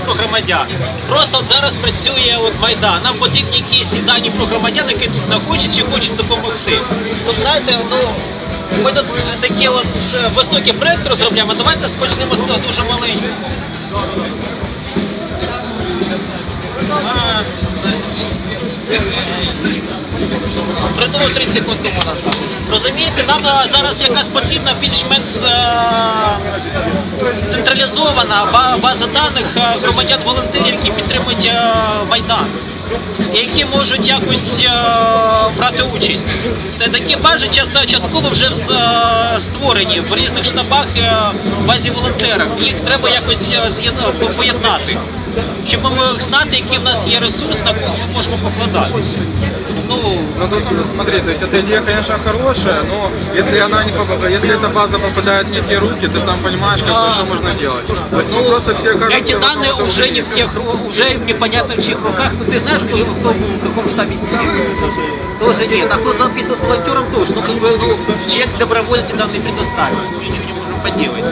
про громадян. Просто от зараз працює от Майдан. Нам потрібні якісь дані про громадян, які тут знаходяться чи хочуть допомогти. От знаєте, ну ми тут такі от е, високі проекти розробляємо. Давайте почнемо з того дуже маленького. А, Придумав 30 секунд тому назад. Розумієте, нам е, зараз якась потрібна більш-менш е, централізована база даних е, громадян-волонтерів, які підтримують Майдан. Які можуть якось е, брати участь. Та Такі бази часто частково вже створені в різних штабах в базі волонтерів. Їх треба якось поєднати, щоб ми могли знати, який в нас є ресурс, на кого ми можемо покладатися. Ну, Ну тут смотри, то есть эта идея, конечно, хорошая, но если она не поп- если эта база попадает не в те руки, ты сам понимаешь, как А. что можно делать. То есть мы просто все кажемся Эти данные том уже же не в тех, уже непонятно в чьих руках. Ну, Ты знаешь, кто, кто в каком штабе сидит? Тоже нет. А кто записывал с волонтером тоже. Ну, как бы, ну, человек добровольно эти данные предоставил. Ничего не поделать.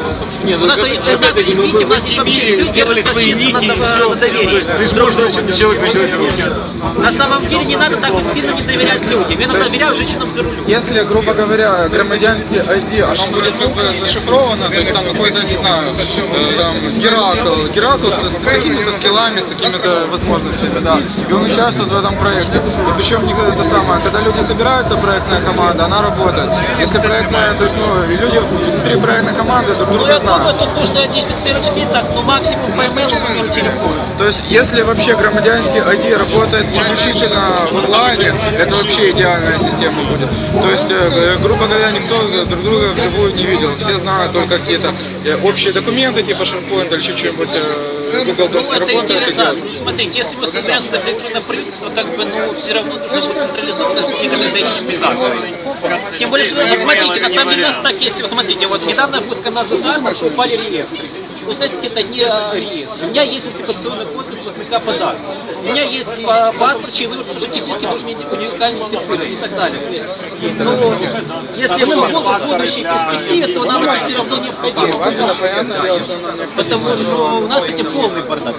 Не, ну, у нас, опять- у нас, мы извините, у нас здесь вообще все делали свои чисто на, всё. на. Ты же можешь научить человек на человека руки. На самом деле не надо так вот сильно не доверять людям. Я надо доверять женщинам за рулем. Если, грубо говоря, громадянский ID, оно будет как бы зашифровано, то есть там какой-то, не знаю, э, там, Геракл, Геракл с, с какими-то скиллами, с такими-то возможностями, да, и он участвует в этом проекте. И причем не это самое, когда люди собираются, проектная команда, она работает. Если проектная, то есть, ну, люди внутри проектной команды друг Ну, друга я думаю, знают. тут нужно идентифицировать людей так, ну, максимум по имейлу, номеру телефона. То есть, если вообще громадянский ID работает исключительно в онлайне, это вообще идеальная система будет. То есть, э, грубо говоря, никто друг друга вживую не видел. Все знают только какие-то э, общие документы, типа SharePoint или э, Google Ну, Docs это работает. и централизация. делает. Ну, смотрите, если мы на электронное правительство, как бы, ну, все равно должно быть централизовано с какой-то механизацией. Тем более, что, вот смотрите, на самом деле у нас так есть, вот смотрите, вот недавно пуска нас ударила, что упали реестры. Вы знаете, это не а, реестры. У меня есть идентификационный код как платника податка. У меня есть а, паспорт, чей номер, потому что технически должен быть уникально идентифицировать и так далее. Есть, ну, если мы в будущей перспективе, то нам это все равно необходимо. Потому что у нас с этим полный бардак.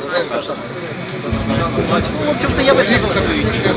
Ну, в общем-то, я бы сказал свою идею.